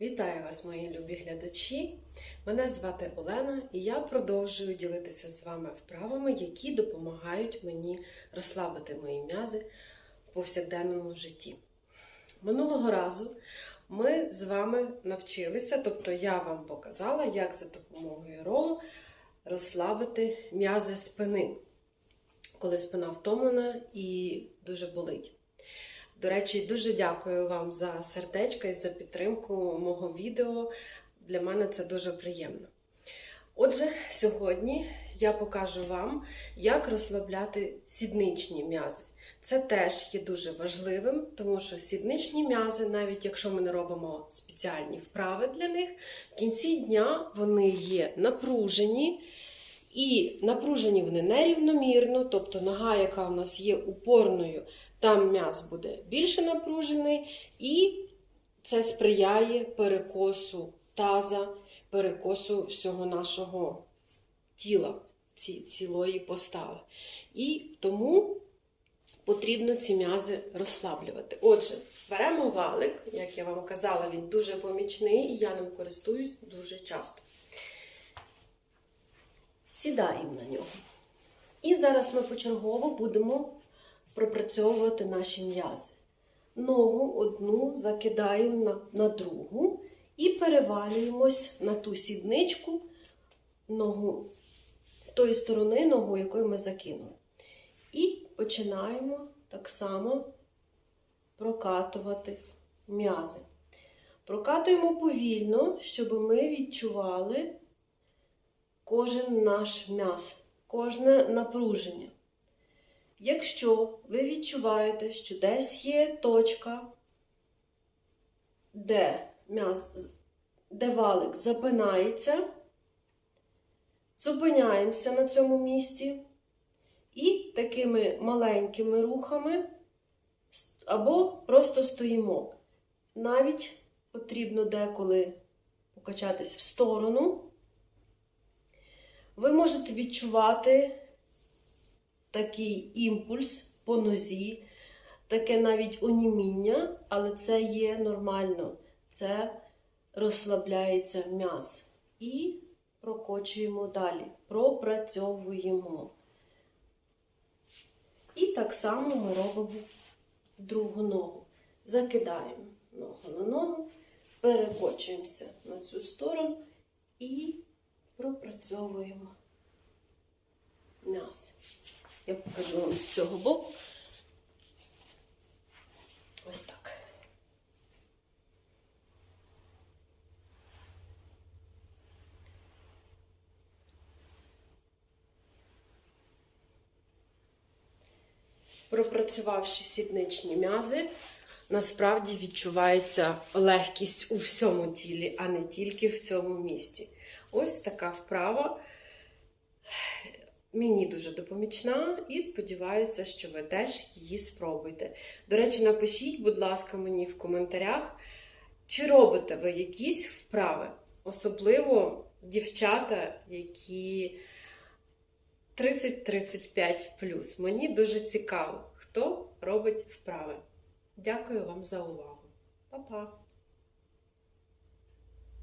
Вітаю вас, мої любі глядачі! Мене звати Олена, і я продовжую ділитися з вами вправами, які допомагають мені розслабити мої м'язи в повсякденному житті. Минулого разу ми з вами навчилися, тобто я вам показала, як за допомогою ролу розслабити м'язи спини, коли спина втомлена і дуже болить. До речі, дуже дякую вам за сердечко і за підтримку мого відео. Для мене це дуже приємно. Отже, сьогодні я покажу вам, як розслабляти сідничні м'язи. Це теж є дуже важливим, тому що сідничні м'язи, навіть якщо ми не робимо спеціальні вправи для них, в кінці дня вони є напружені. І напружені вони нерівномірно, тобто нога, яка у нас є упорною, там м'яз буде більше напружений, і це сприяє перекосу таза, перекосу всього нашого тіла, ці, цілої постави. І тому потрібно ці м'язи розслаблювати. Отже, беремо валик, як я вам казала, він дуже помічний, і я ним користуюсь дуже часто. Сідаємо на нього. І зараз ми почергово будемо пропрацьовувати наші м'язи. Ногу одну закидаємо на, на другу і перевалюємось на ту сідничку ногу тої сторони ногу, якою ми закинули. І починаємо так само прокатувати м'язи. Прокатуємо повільно, щоб ми відчували кожен наш м'яз, кожне напруження. Якщо ви відчуваєте, що десь є точка, де м'яз, де валик запинається, зупиняємося на цьому місці і такими маленькими рухами або просто стоїмо. Навіть потрібно деколи покачатись в сторону. Ви можете відчувати такий імпульс по нозі, таке навіть оніміння, але це є нормально. Це розслабляється м'яз. І прокочуємо далі, пропрацьовуємо. І так само ми робимо другу ногу. Закидаємо ногу на ногу, перекочуємося на цю сторону і пропрацьовуємо м'ясо. Я покажу вам з цього боку. Ось так. Пропрацювавши сідничні м'язи, насправді відчувається легкість у всьому тілі, а не тільки в цьому місці. Ось така вправа мені дуже допомічна і сподіваюся, що ви теж її спробуєте. До речі, напишіть, будь ласка, мені в коментарях, чи робите ви якісь вправи, особливо дівчата, які 30-35 Мені дуже цікаво, хто робить вправи. Дякую вам за увагу. Па-па!